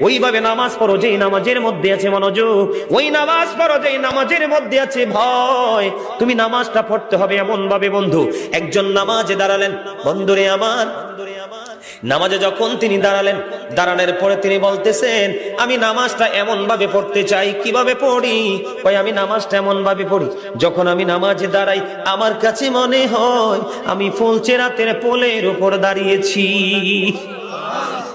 ওইভাবে নামাজ পড়ো, যেই নামাজের মধ্যে আছে মনোযোগ। ওই নামাজ পড়ো, যেই নামাজের মধ্যে আছে ভয়। তুমি নামাজটা পড়তে হবে এমন ভাবে বন্ধু। একজন নামাজে দাঁড়ালেন। বন্ধুরে আমার, নামাজে যখন তিনি দাঁড়ালেন, দাঁড়ানোর পরে তিনি বলতেছেন, আমি নামাজটা এমন ভাবে পড়তে চাই, কীভাবে পড়ি? কই আমি নামাজটা এমন ভাবে পড়ি, যখন আমি নামাজে দাঁড়াই, আমার কাছে মনে হয় আমি ফুলচে রাতের পোলের উপর দাঁড়িয়েছি।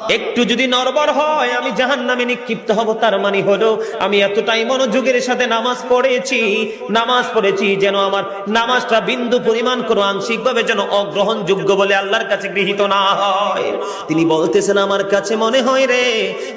একটু যদি নরবর হয়, আমি জাহান নামে নিক্ষিপ্ত হব। তার মানে হলো, আমি এতটাই মনোযোগের সাথে নামাজ পড়েছি নামাজ পড়েছি যেন আমার নামাজটা বিন্দু পরিমাণ কোনো আংশিক ভাবে যেন অগ্রহণযোগ্য বলে আল্লাহর কাছে গৃহীত না হয়। তিনি বলতেছেন, আমার কাছে মনে হয় রে,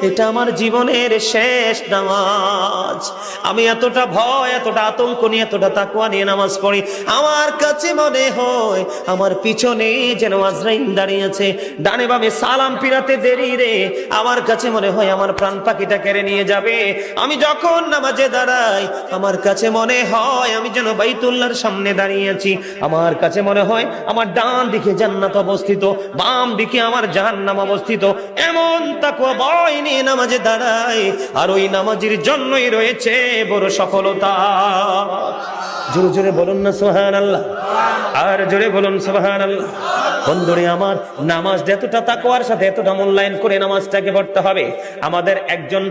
এটা আমার জীবনের শেষ নামাজ। আমি এতটা ভয়, এতটা আতঙ্ক নিয়ে, এতটা তাকুয়া নিয়ে নামাজ পড়ি। আমার কাছে মনে হয়, আমার পিছনে যেন আজরাইন দাঁড়িয়ে আছে। ডানে বামে সালাম পিরাতে দেরি রে আমার কাছে মনে হয় আমার প্রাণ পাখিটা কেড়ে নিয়ে যাবে। আমি যখন নামাজে দাঁড়াই, আমার কাছে মনে হয় আমি যেন বাইতুল্লাহর সামনে দাঁড়িয়ে আছি। আমার কাছে মনে হয় আমার ডান দিকে জান্নাত অবস্থিত, বাম দিকে আমার জাহান্নাম অবস্থিত। এমন তাকুয়া ভয় নিয়ে নামাজে দাঁড়াই, আর ওই নামাজের জন্যই রয়েছে বড় সফলতা। জোরে জোরে বলুন না সোহান আল্লাহ আর জোরে বলুন সোহান বন্ধুরে আমার, নামাজ এতটা তাকওয়ার সাথে এতটা মূল্যায়ন করে নামাজটাকে পড়তে হবে। আমাদের একজন